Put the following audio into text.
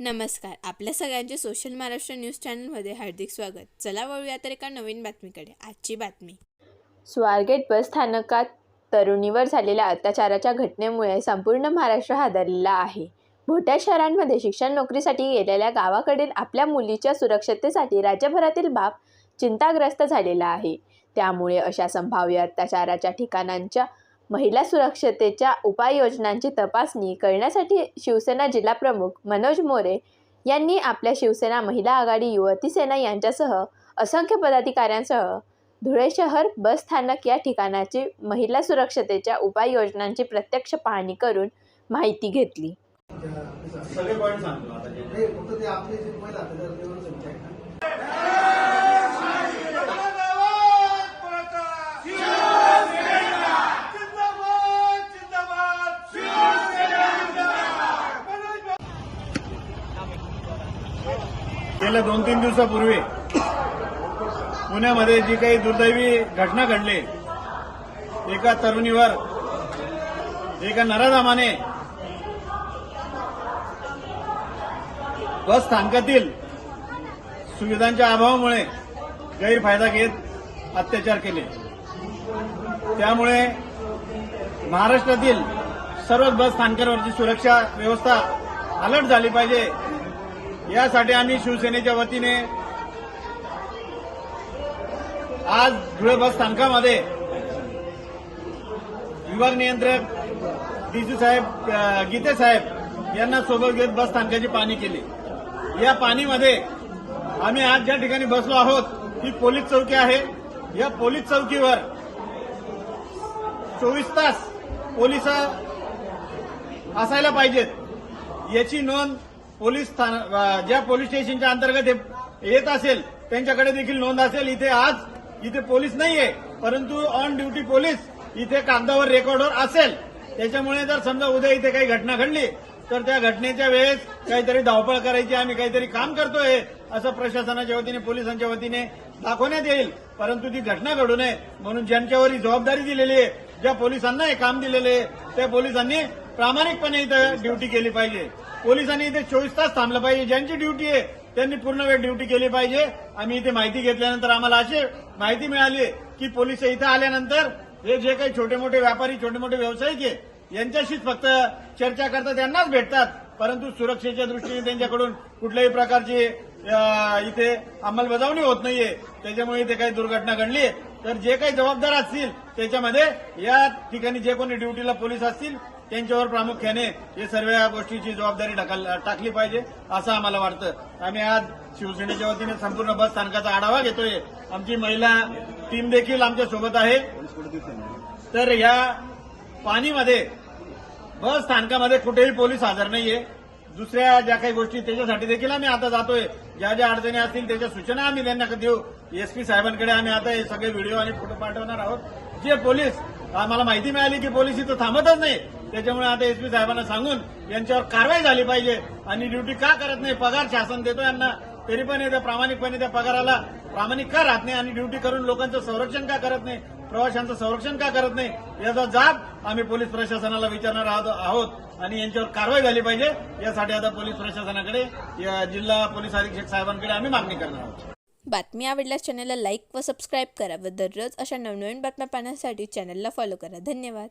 नमस्कार. आपल्या सगळ्यांचे सोशल महाराष्ट्र न्यूज चॅनलमध्ये हार्दिक स्वागत. चला वळूया तर एका नवीन बातमीकडे. आजची बातमी. स्वारगेट बस स्थानकात तरुणीवर झालेल्या अत्याचाराच्या घटनेमुळे संपूर्ण महाराष्ट्र हादरलेला आहे. मोठ्या शहरांमध्ये शिक्षण नोकरीसाठी गेलेल्या गावाकडील आपल्या मुलीच्या सुरक्षतेसाठी राज्यभरातील बाप चिंताग्रस्त झालेला आहे. त्यामुळे अशा संभाव्य अत्याचाराच्या ठिकाणांच्या महिला सुरक्षतेच्या उपाययोजनांची तपासणी करण्यासाठी शिवसेना जिल्हाप्रमुख मनोज मोरे यांनी आपल्या शिवसेना महिला आघाडी युवती सेना यांच्यासह असंख्य पदाधिकाऱ्यांसह धुळे शहर बस स्थानक या ठिकाणाची महिला सुरक्षतेच्या उपाययोजनांची प्रत्यक्ष पाहणी करून माहिती घेतली सगळे पॉईंट सांगतो आता जे. नाही फक्त ते आपले जे पहिला त्याच्यावर तेवढंच विचार का गेल्या दोन तीन दिवसापूर्वी पुण्यामध्ये जी काही दुर्दैवी घटना घडली एका तरुणीवर एका नराधामाने बस स्थानकातील सुविधांच्या अभावामुळे गैरफायदा घेत अत्याचार केले. त्यामुळे महाराष्ट्रातील सर्वच बस स्थानकांवरची सुरक्षा व्यवस्था अलर्ट झाली पाहिजे. यासाठी आम्ही शिवसेनेच्या वतीने आज धुळे बस स्थानकामध्ये विभाग नियंत्रक डीसी साहेब गीते साहेब यांना सोबत घेत बस स्थानकाची पाणी केली. या पाणीमध्ये आम्ही आज ज्या ठिकाणी बसलो आहोत ही पोलीस चौकी आहे. या पोलीस चौकीवर चोवीस तास पोलीस असायला पाहिजेत. याची नोंद पोलीस स्थान ज्या पोलीस स्टेशनच्या अंतर्गत येत असेल त्यांच्याकडे देखील नोंद असेल. इथे आज इथे पोलीस नाहीये परंतु ऑन ड्युटी पोलीस इथे कागदावर रेकॉर्डवर असेल. त्याच्यामुळे जर समजा उद्या इथे काही घटना घडली तर त्या घटनेच्या वेळेस काहीतरी धावपळ करायची आम्ही काहीतरी काम करतोय असं प्रशासनाच्या वतीने पोलिसांच्या वतीने दाखवण्यात येईल. परंतु ती घटना घडू नये म्हणून ज्यांच्यावर ही जबाबदारी दिलेली आहे ज्या पोलिसांना हे काम दिलेले आहे त्या पोलिसांनी प्रामाणिकपणे इथं ड्युटी केली पाहिजे. पोलिसांनी इथे चोवीस तास थांबलं पाहिजे. ज्यांची ड्युटी आहे त्यांनी पूर्ण वेळ ड्युटी केली पाहिजे. आम्ही इथे माहिती घेतल्यानंतर आम्हाला अशी माहिती मिळाली की पोलीस इथं आल्यानंतर हे जे काही छोटे मोठे व्यापारी छोटे मोठे व्यावसायिक आहे यांच्याशीच फक्त चर्चा करतात त्यांनाच भेटतात. परंतु सुरक्षेच्या दृष्टीने त्यांच्याकडून कुठल्याही प्रकारची इथे अंमलबजावणी होत नाहीये. त्याच्यामुळे इथे काही दुर्घटना घडली तर जे काही जबाबदार असतील त्याच्यामध्ये या ठिकाणी जे कोणी ड्युटीला पोलीस असतील त्यांच्यावर प्रामुख्याने हे सर्व या गोष्टीची जबाबदारी ढकल- टाकली पाहिजे असं आम्हाला वाटतं. आम्ही आज शिवसेनेच्या वतीने संपूर्ण बस स्थानकाचा आढावा घेतोय. आमची महिला टीम देखील आमच्यासोबत आहे. तर या पाणीमध्ये बस स्थानकामध्ये कुठेही पोलीस हजर नाहीये. दुसऱ्या ज्या काही गोष्टी त्याच्यासाठी देखील आम्ही आता जातोय. ज्या ज्या अडचणी असतील त्याच्या सूचना आम्ही त्यांना देऊ. एसपी साहेबांकडे आम्ही आता हे सगळे व्हिडिओ आणि फोटो पाठवणार आहोत. जे पोलीस आम्हाला माहिती मिळाली की पोलीस इथं थांबतच नाही. त्याच्यामुळे आता एसपी साहेबांना सांगून यांच्यावर कारवाई झाली पाहिजे आणि ड्युटी का करत नाही? पगार शासन देतो यांना. तरी पण येतं प्रामाणिकपणे त्या पगाराला प्रामाणिक का राहत नाही आणि ड्युटी करून लोकांचं संरक्षण का करत नाही? प्रवाशांचं संरक्षण का करत नाही? याचा जाब आम्ही पोलीस प्रशासनाला विचारणार आहोत आहोत आणि यांच्यावर कारवाई झाली पाहिजे. यासाठी आता पोलीस प्रशासनाकडे या जिल्हा पोलीस अधीक्षक साहेबांकडे आम्ही मागणी करणार आहोत. बातमी आवडल्यास चॅनलला लाईक व सबस्क्राईब करा व दररोज अशा नवनवीन बातम्या पाहण्यासाठी चॅनलला फॉलो करा. धन्यवाद.